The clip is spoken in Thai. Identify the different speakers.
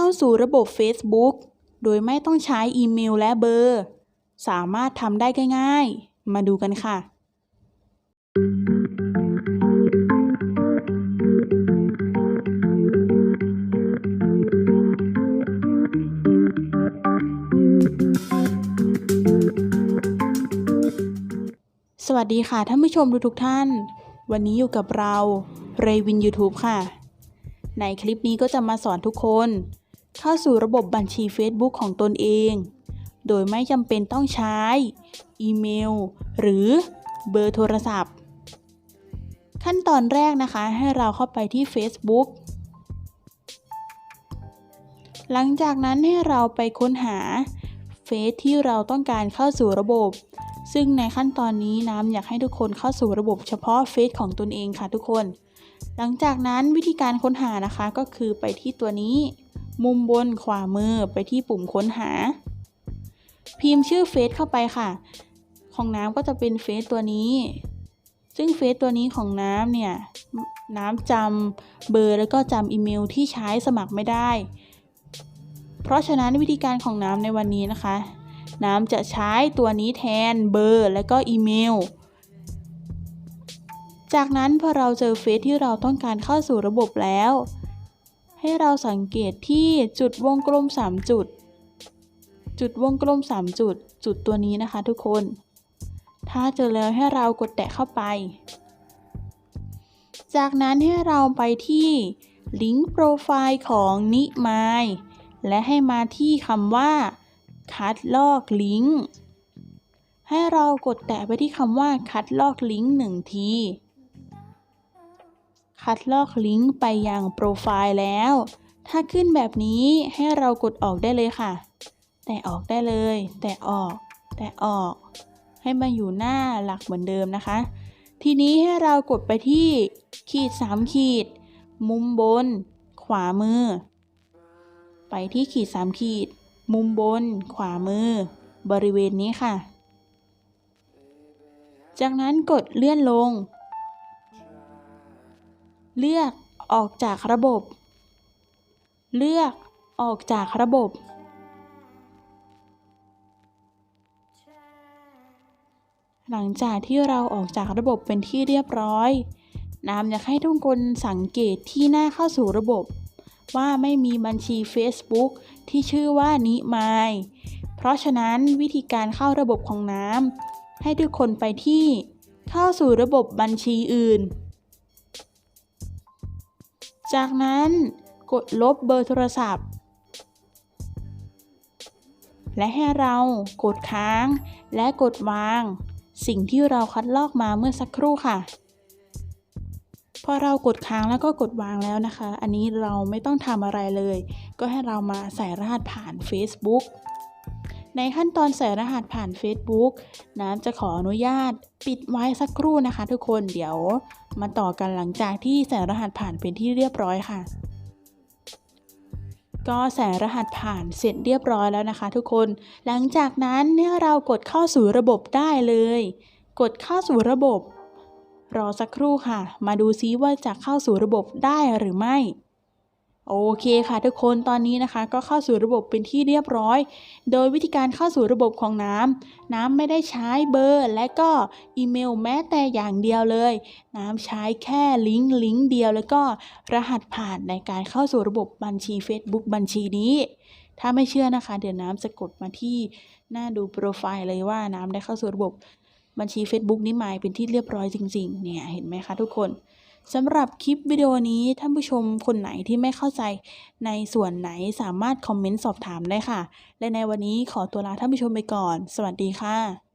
Speaker 1: เข้าสู่ระบบ Facebook โดยไม่ต้องใช้อีเมลและเบอร์ สามารถทำได้ง่ายๆ มาดูกันค่ะ สวัสดีค่ะท่านผู้ชมทุกท่าน วันนี้อยู่กับเรา เรวิน YouTube ค่ะ ในคลิปนี้ก็จะมาสอนทุกคน เข้าสู่ระบบบัญชี Facebook ของตนเอง โดยไม่จำเป็นต้องใช้ อีเมล หรือเบอร์โทรศัพท์ ขั้นตอนแรกนะคะให้เราเข้าไปที่ Facebook หลังจากนั้นให้เราไปค้นหาเฟซที่เราต้องการเข้าสู่ระบบ ซึ่งในขั้นตอนนี้น้ำอยากให้ทุกคนเข้าสู่ระบบเฉพาะเฟซของตนเองค่ะทุกคน หลังจากนั้นวิธีการค้นหานะคะก็คือไปที่ตัวนี้ มุมบนขวามือไปที่ปุ่มค้นหา พิมพ์ชื่อเฟซเข้าไปค่ะ ของน้ำก็จะเป็นเฟซตัวนี้ ซึ่งเฟซตัวนี้ของน้ำเนี่ย น้ำจำเบอร์แล้วก็จำอีเมลที่ใช้สมัครไม่ได้ เพราะฉะนั้นวิธีการของน้ำในวันนี้นะคะ น้ำจะใช้ตัวนี้แทนเบอร์และก็อีเมลจากนั้นพอเราเจอเฟซที่เราต้องการเข้าสู่ระบบแล้ว ให้เราสังเกตที่จุดวงกลม 3 จุด จุดวงกลม 3 จุด จุดตัวนี้นะคะทุกคน ถ้าเจอแล้วให้เรากดแตะเข้าไป จากนั้นให้เราไปที่ลิงก์โปรไฟล์ของนิมายและให้มาที่คำว่า คัดลอกลิงก์ ให้เรากดแตะไปที่คำว่าคัดลอกลิงก์หนึ่งที คัดลอกลิงก์ไปยังโปรไฟล์แล้ว ถ้าขึ้นแบบนี้ให้เรากดออกได้เลยค่ะ แต่ออกได้เลย แต่ออก แต่ออก ให้มาอยู่หน้าหลักเหมือนเดิมนะคะ ทีนี้ให้เรากดไปที่ขีด 3 ขีด มุมบน ขวามือ ไปที่ขีด 3 ขีด มุมบน ขวามือ บริเวณนี้ค่ะ จากนั้นกดเลื่อนลง เลือกออกจากระบบ เลือกออกจากระบบ หลังจากที่เราออกจากระบบเป็นที่เรียบร้อย น้ำอยากให้ทุกคนสังเกตที่หน้าเข้าสู่ระบบ ว่าไม่มีบัญชี Facebook ที่ชื่อว่านิมายเพราะฉะนั้นวิธีการเข้าระบบของน้ำให้ทุกคนไปที่เข้าสู่ระบบบัญชีอื่น จากนั้นกดลบเบอร์โทรศัพท์ และให้เรากดค้างและกดวาง สิ่งที่เราคัดลอกมาเมื่อสักครู่ค่ะ พอเรากดค้างแล้วก็กดวางแล้วนะคะ อันนี้เราไม่ต้องทำอะไรเลย ก็ให้เรามาใส่รหัสผ่าน Facebook ในขั้นตอนใส่รหัสผ่าน Facebook น้ำจะขออนุญาตปิดไว้สักครู่นะคะ ทุกคนเดี๋ยว มาต่อกันหลังจากที่ใส่รหัสผ่านเป็นที่เรียบร้อยค่ะ ก็ใส่รหัสผ่านเสร็จเรียบร้อยแล้วนะคะ ทุกคน หลังจากนั้นเนี่ยเรากดเข้าสู่ระบบได้เลย กดเข้าสู่ระบบ รอสักครู่ค่ะ มาดูซิว่าจะเข้าสู่ระบบได้หรือไม่ โอเคค่ะทุกคนตอนนี้นะคะก็เข้าสู่ระบบเป็นที่เรียบร้อย โดยวิธีการเข้าสู่ระบบของน้ำน้ำไม่ได้ใช้เบอร์และก็อีเมลแม้แต่อย่างเดียวเลย น้ำใช้แค่ลิงก์ลิงก์เดียว แล้วก็รหัสผ่านในการเข้าสู่ระบบบัญชี Facebook บัญชีนี้ ถ้าไม่เชื่อนะคะ เดี๋ยวน้ำจะกดมาที่หน้าดูโปรไฟล์เลยว่าน้ำได้เข้าสู่ระบบบัญชี Facebook นี้หมายเป็นที่เรียบร้อยจริง ๆ เนี่ยเห็นไหมคะทุกคน สำหรับคลิปวิดีโอนี้ท่านผู้ชมคนไหนที่ไม่เข้าใจในส่วนไหนสามารถคอมเมนต์สอบถามได้ค่ะ และในวันนี้ขอตัวลาท่านผู้ชมไปก่อน สวัสดีค่ะ